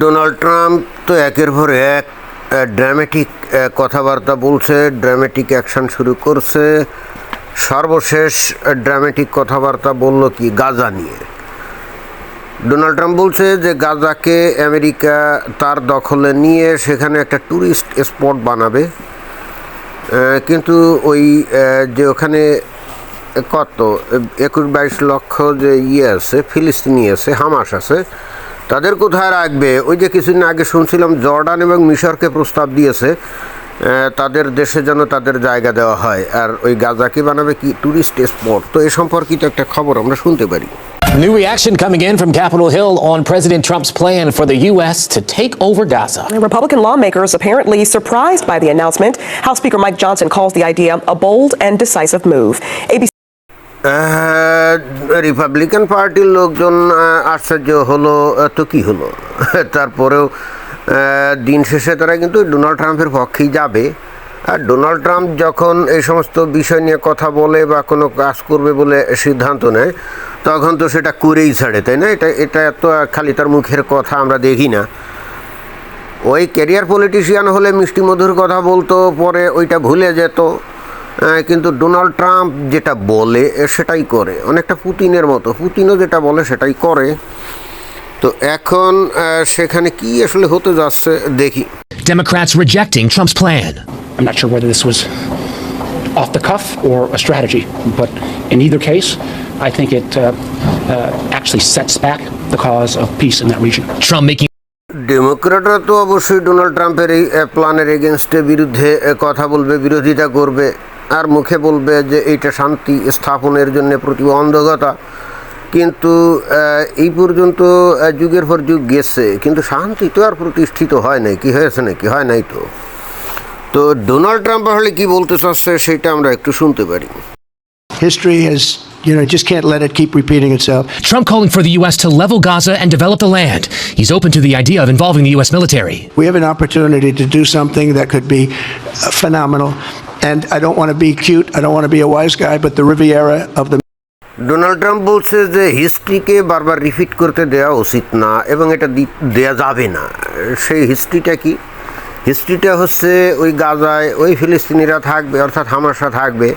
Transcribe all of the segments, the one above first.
Donald Trump তো একের পর এক ড্রামেটিক কথাবার্তা বলছে ড্রামেটিক অ্যাকশন শুরু করছে। সর্বশেষ ড্রামেটিক কথাবার্তা বলল কি, গাজা নিয়ে। ডোনাল্ড ট্রাম্প বলছে যে গাজাকে আমেরিকা তার দখলে নিয়ে সেখানে একটা ট্যুরিস্ট স্পট বানাবে। কিন্তু ওই যে ওখানে কত একুশ বাইশ লক্ষ যে ইয়ে আছে, ফিলিস্তিনি আছে, হামাস আছে তাদের কোথায় রাখবে ওই যে কিছুদিন আগে শুনছিলাম জর্ডান এবং মিশরকে প্রস্তাব দিয়েছে তাদের দেশে যেন তাদের জায়গা দেওয়া হয় আর ওই গাজাকে বানাবে কি ট্যুরিস্ট স্পট তো এ সম্পর্কিত একটা খবর আমরা শুনতে পারি New reaction coming in from Capitol Hill on President Trump's plan for the U.S. to take over Gaza. Republican lawmakers apparently surprised by the announcement. House Speaker Mike Johnson calls the idea a bold and decisive move. ABC Republican পার্টির লোকজন আশ্চর্য হলো তো কি হলো? তারপরেও দিন শেষে তারা কিন্তু ডোনাল্ড ট্রাম্পের পক্ষেই যাবে। আর ডোনাল্ড ট্রাম্প যখন এই সমস্ত বিষয় নিয়ে কথা বলে বা কোনো কাজ করবে বলে সিদ্ধান্ত নেয়, তখন তো সেটা করেই ছাড়ে, তাই না? এটা এটা তো খালি তার মুখের কথা আমরা দেখি না। ওই ক্যারিয়ার পলিটিশিয়ান হলে মিষ্টি মধুর কথা বলতো, পরে ওইটা ভুলে যেত। কিন্তু ডোনাল্ড ট্রাম্প যেটা বলে সেটাই করে অনেকটা পুতিনের মতো পুতিনও যেটা বলে সেটাই করে তো এখন সেখানে কি আসলে হতে যাচ্ছে দেখি Democrats rejecting Trump's plan. I'm not sure whether this was off the cuff or a strategy, but in either case, I think it uh, uh, actually sets back the cause of peace in that region. Trump making ডেমোক্রেটরা তো অবশ্যই Donald ট্রাম্পের এই প্ল্যানের এগেনস্টে বিরুদ্ধে কথা বলবে বিরোধিতা করবে আর মুখে বলবে যে এইটা শান্তি স্থাপনের জন্য প্রতিবন্ধকতা কিন্তু এই পর্যন্ত যুগের পর যুগ গেছে কিন্তু শান্তি তো আর প্রতিষ্ঠিত হয় নাই কি হয়েছে নাকি হয় নাই তো তো ডোনাল্ড ট্রাম্প আসলে কি বলতে চাচ্ছে সেটা আমরা একটু শুনতে পারি History has, you know, just can't let it keep repeating itself. Trump calling for the U.S. to level Gaza and develop the land. He's open to the idea of involving the U.S. military. We have an opportunity to do something that could be uh, phenomenal. And I don't want to be cute, I don't want to be a wise guy, but the Riviera of the Donald Trump বলছে যে হিস্ট্রিকে বারবার repeat করতে দেওয়া উচিত না এবং এটা দেয়া যাবে না। সেই হিস্ট্রিটা কি? হিস্ট্রিটা হচ্ছে ওই গাজায় ওই ফিলিস্তিনিরা থাকবে অর্থাৎ হামাসা থাকবে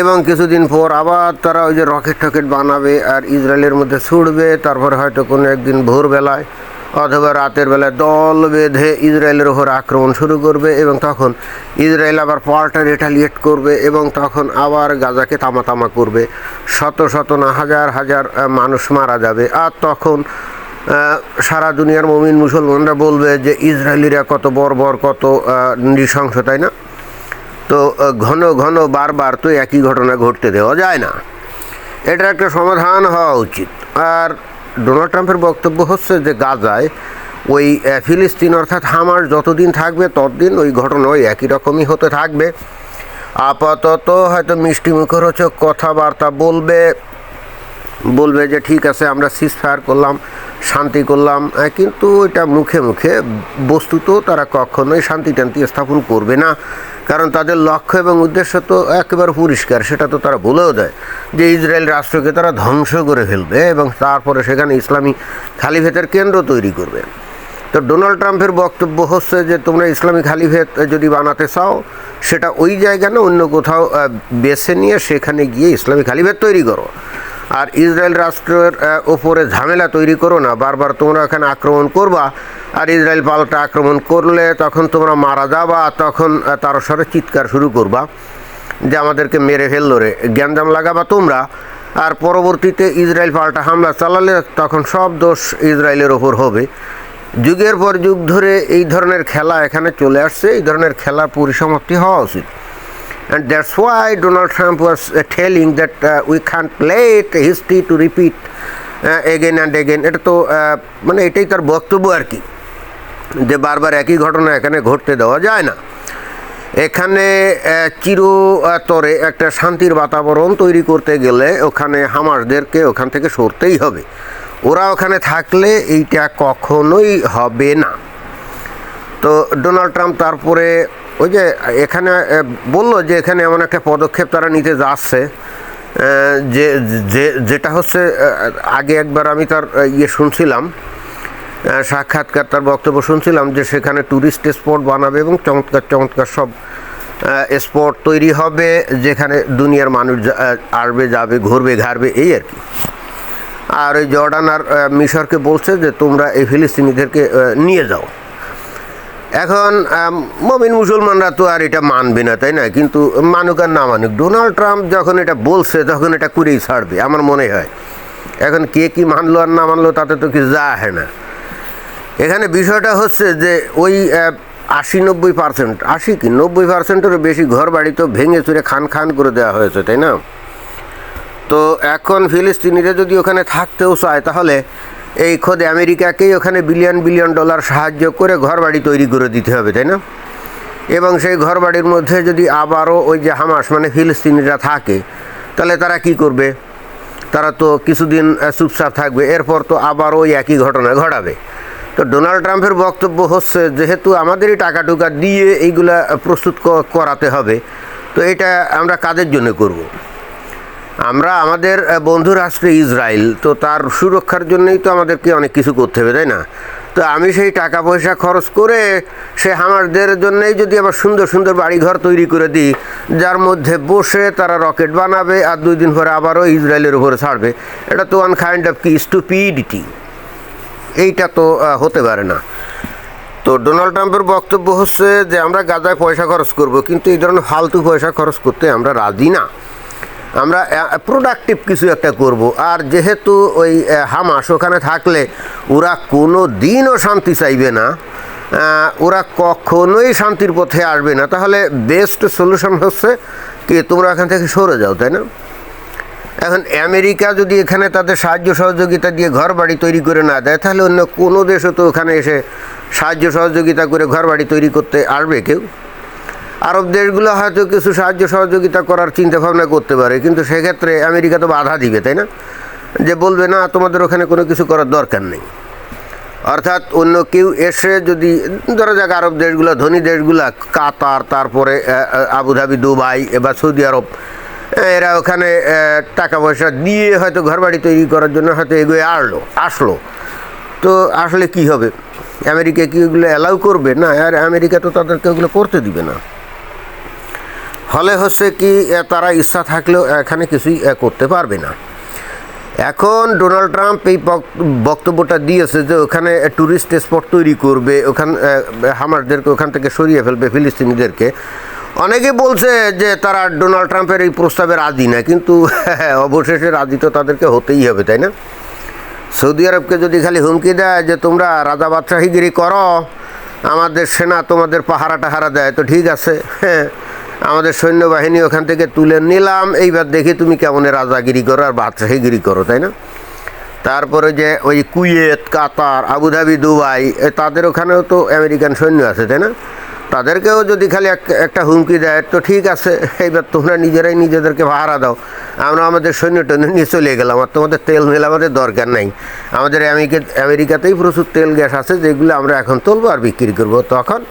এবং কিছুদিন পর আবার তারা ওই যে রকেট টকেট বানাবে আর ইসরায়েলের মধ্যে ছুড়বে তারপরে হয়তো কোনো একদিন ভোরবেলায় অথবা রাতের বেলায় দল বেঁধে ইসরায়েলের ওপর আক্রমণ শুরু করবে এবং তখন ইসরায়েল আবার পাল্টা রেটালিয়েট করবে এবং তখন আবার গাজাকে তামা তামা করবে। শত শত না হাজার হাজার মানুষ মারা যাবে। আর তখন সারা দুনিয়ার মমিন মুসলমানরা বলবে যে ইসরায়েলিরা কত বর্বর, কত নৃশংস, তাই না? তো ঘন ঘন বারবার তো একই ঘটনা ঘটতে দেওয়া যায় না। এটার একটা সমাধান হওয়া উচিত। আর ডোনাল্ড ট্রাম্পের বক্তব্য হচ্ছে যে গাজায় ওই ফিলিস্তিন অর্থাৎ হামার যতদিন থাকবে ততদিন ওই ঘটনা ওই একই রকমই হতে থাকবে। আপাতত হয়তো মিষ্টি হচ্ছে কথাবার্তা বলবে বলবে যে ঠিক আছে আমরা সিজ ফায়ার করলাম, শান্তি করলাম কিন্তু এটা মুখে মুখে বস্তুত তারা কখনোই শান্তি টান্তি স্থাপন করবে না। কারণ তাদের লক্ষ্য এবং উদ্দেশ্য তো একেবারে পরিষ্কার, সেটা তো তারা বলেও দেয় যে ইসরায়েল রাষ্ট্রকে তারা ধ্বংস করে ফেলবে এবং তারপরে সেখানে ইসলামী খালিফেতের কেন্দ্র তৈরি করবে। তো ডোনাল্ড ট্রাম্পের বক্তব্য হচ্ছে যে, তোমরা ইসলামী খালিফেত যদি বানাতে চাও, সেটা ওই জায়গা না, অন্য কোথাও বেছে নিয়ে সেখানে গিয়ে ইসলামী খালিফেত তৈরি করো। আর ইসরায়েল রাষ্ট্রের ওপরে ঝামেলা তৈরি করো না, বারবার তোমরা এখানে আক্রমণ করবা আর ইসরায়েল পাল্টা আক্রমণ করলে তখন তোমরা মারা যাবা তখন তার সরে চিৎকার শুরু করবা যে আমাদেরকে মেরে ফেলল রে জ্ঞানজাম লাগাবা তোমরা। আর পরবর্তীতে ইসরায়েল পাল্টা হামলা চালালে তখন সব দোষ ইসরায়েলের ওপর হবে। যুগের পর যুগ ধরে এই ধরনের খেলা এখানে চলে আসছে এই ধরনের খেলার পরিসমাপ্তি হওয়া উচিত। And that's why Donald Trump was uh, that we can't let history to repeat uh, again and again এটা তো uh, মানে এটাই তার বক্তব্য আর কি। যে বারবার একই ঘটনা এখানে ঘটতে দেওয়া যায় না। এখানে চিরতরে একটা শান্তির বাতাবরণ তৈরি করতে গেলে ওখানে হামাসদেরকে ওখান থেকে সরতেই হবে। ওরা ওখানে থাকলে এইটা কখনোই হবে না। তো ডোনাল্ড ট্রাম্প তারপরে ওই যে এখানে বলল যে এখানে এমন একটা পদক্ষেপ তারা নিতে যাচ্ছে যে যেটা হচ্ছে আগে একবার আমি তার ইয়ে শুনছিলাম সাক্ষাৎকার, তার বক্তব্য শুনছিলাম যে সেখানে ট্যুরিস্ট স্পট বানাবে এবং চমৎকার চমৎকার সব স্পট তৈরি হবে, যেখানে দুনিয়ার মানুষ আসবে, যাবে, ঘুরবে ঘারবে এই আর কি। আর ওই জর্ডান আর মিশরকে বলছে যে তোমরা এই ফিলিস্তিনিদেরকে নিয়ে যাও। এখন মমিন মুসলমানরা তো আর এটা মানবে না, তাই না? কিন্তু মানুক আর না মানুক, ডোনাল্ড ট্রাম্প যখন এটা বলছে, তখন এটা করেই ছাড়বে, আমার মনে হয়। এখন কে কি মানলো আর না মানলো, তাতে তো কিছু যা আসে না। এখানে বিষয়টা হচ্ছে যে ওই আশি নব্বই পার্সেন্ট, আশি কি? নব্বই পার্সেন্টেরও বেশি ঘর বাড়ি তো ভেঙে চুরে খান খান করে দেওয়া হয়েছে, তাই না? তো এখন ফিলিস্তিনিরা যদি ওখানে থাকতেও চায়, তাহলে এই খোদে আমেরিকাকেই ওখানে বিলিয়ন বিলিয়ন ডলার সাহায্য করে ঘর বাড়ি তৈরি করে দিতে হবে, তাই না? এবং সেই ঘর বাড়ির মধ্যে যদি আবারও ওই যে হামাস মানে ফিলিস্তিনিরা থাকে, তাহলে তারা কি করবে? তারা তো কিছুদিন চুপচাপ থাকবে, এরপর তো আবার ওই একই ঘটনা ঘটাবে। তো ডোনাল্ড ট্রাম্পের বক্তব্য হচ্ছে যেহেতু আমাদেরই টাকা টুকা দিয়ে এইগুলা প্রস্তুত করাতে হবে, তো এটা আমরা কাদের জন্য করব। আমরা আমাদের বন্ধু রাষ্ট্র ইসরায়েল, তো তার সুরক্ষার জন্যই তো আমাদেরকে অনেক কিছু করতে হবে, তাই না তো আমি সেই টাকা পয়সা খরচ করে সে হামারদের জন্যই যদি আবার সুন্দর সুন্দর বাড়িঘর তৈরি করে দিই, যার মধ্যে বসে তারা রকেট বানাবে আর দুই দিন পরে আবারও ইসরায়েলের উপরে ছাড়বে, এটা তো ওয়ান কাইন্ড অফ কি স্টুপিডিটি এইটা তো হতে পারে না। তো ডোনাল্ড ট্রাম্পের বক্তব্য হচ্ছে যে, আমরা গাজায় পয়সা খরচ করব, কিন্তু এই ধরনের ফালতু পয়সা খরচ করতে আমরা রাজি না। আমরা প্রোডাক্টিভ কিছু একটা করব, আর যেহেতু ওই হামাস ওখানে থাকলে ওরা কোনো দিনও শান্তি চাইবে না ওরা কখনোই শান্তির পথে আসবে না। তাহলে বেস্ট সলিউশন হচ্ছে কি, তোমরা এখান থেকে সরে যাও, তাই না? এখন আমেরিকা যদি এখানে তাদের সাহায্য সহযোগিতা দিয়ে ঘর বাড়ি তৈরি করে না দেয়, তাহলে অন্য কোনো দেশও তো ওখানে এসে সাহায্য সহযোগিতা করে ঘর বাড়ি তৈরি করতে আসবে কেউ? আরব দেশগুলো হয়তো কিছু সাহায্য সহযোগিতা করার চিন্তা ভাবনা করতে পারে, কিন্তু সেক্ষেত্রে আমেরিকা তো বাধা দিবে, তাই না? যে বলবে, না, তোমাদের ওখানে কোনো কিছু করার দরকার নেই। অর্থাৎ অন্য কেউ এসে যদি, ধরা যাক আরব দেশগুলো, ধনী দেশগুলা, কাতার, তারপরে আবুধাবি, দুবাই বা সৌদি আরব এরা ওখানে টাকা পয়সা দিয়ে হয়তো ঘরবাড়ি তৈরি করার জন্য হয়তো এগিয়ে আসলো আসলো। তো আসলে কি হবে? আমেরিকা কি ওগুলো অ্যালাউ করবে? না, আর আমেরিকা তো তাদেরকে ওগুলো করতে দিবে না। ফলে হচ্ছে কি তারা ইচ্ছা থাকলেও এখানে কিছুই করতে পারবে না। এখন ডোনাল্ড ট্রাম্প এই বক- বক্তব্যটা দিয়েছে যে ওখানে ট্যুরিস্ট স্পট তৈরি করবে, ওখান হামারদেরকে ওখান থেকে সরিয়ে ফেলবে, ফিলিস্তিনিদেরকে। অনেকে বলছে যে তারা ডোনাল্ড ট্রাম্পের এই প্রস্তাবে রাজি না, কিন্তু অবশেষে রাজি তো তাদেরকে হতেই হবে, তাই না? সৌদি আরবকে যদি খালি হুমকি দেয় যে তোমরা রাজা বাদশাহিগিরি করো, আমাদের সেনা তোমাদের পাহারা টাহারা দেয়, তো ঠিক আছে। হ্যাঁ আমাদের সৈন্যবাহিনী ওখান থেকে তুলে নিলাম, এইবার দেখি তুমি কেমন রাজাগিরি করো আর বাদশাহিগিরি করো, তাই না? তারপরে যে ওই কুয়েত, কাতার, আবুধাবি, দুবাই তাদের ওখানেও তো আমেরিকান সৈন্য আছে, তাই না? তাদেরকেও যদি খালি এক- একটা হুমকি দেয়, তো ঠিক আছে, এইবার তোমরা নিজেরাই নিজেদেরকে ভাড়া দাও। আমরা আমাদের সৈন্য টৈন্য নিয়ে চলে গেলাম, আর তোমাদের তেল মেল আমাদের দরকার নাই। আমাদের আমেরিকা আমেরিকাতেই প্রচুর তেল গ্যাস আছে, যেগুলো আমরা এখন তুলবো আর বিক্রি করব। তখন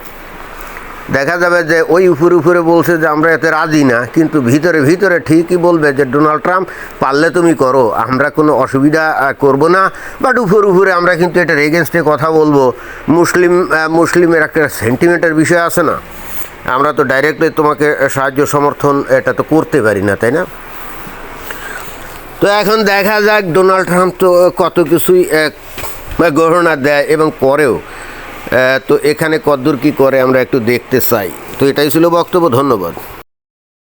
দেখা যাবে যে ওই উপরে উপরে বলছে যে আমরা এতে রাজি না কিন্তু ভিতরে ভিতরে ঠিকই বলবে যে ডোনাল্ড ট্রাম্প পারলে তুমি করো আমরা কোনো অসুবিধা করব না। বাট উপরে উপরে আমরা কিন্তু এটার এগেনস্টে কথা বলব। মুসলিম মুসলিমের একটা সেন্টিমেন্টের বিষয় আছে না? আমরা তো ডাইরেক্টলি তোমাকে সাহায্য সমর্থন এটা তো করতে পারি না তাই না? তো এখন দেখা যাক ডোনাল্ড ট্রাম্প তো কত কিছুই গহনা দেয় এবং আহ, তো এখানে কদ্দূর কী করে আমরা একটু দেখতে চাই। তো এটাই ছিল বক্তব্য ধন্যবাদ।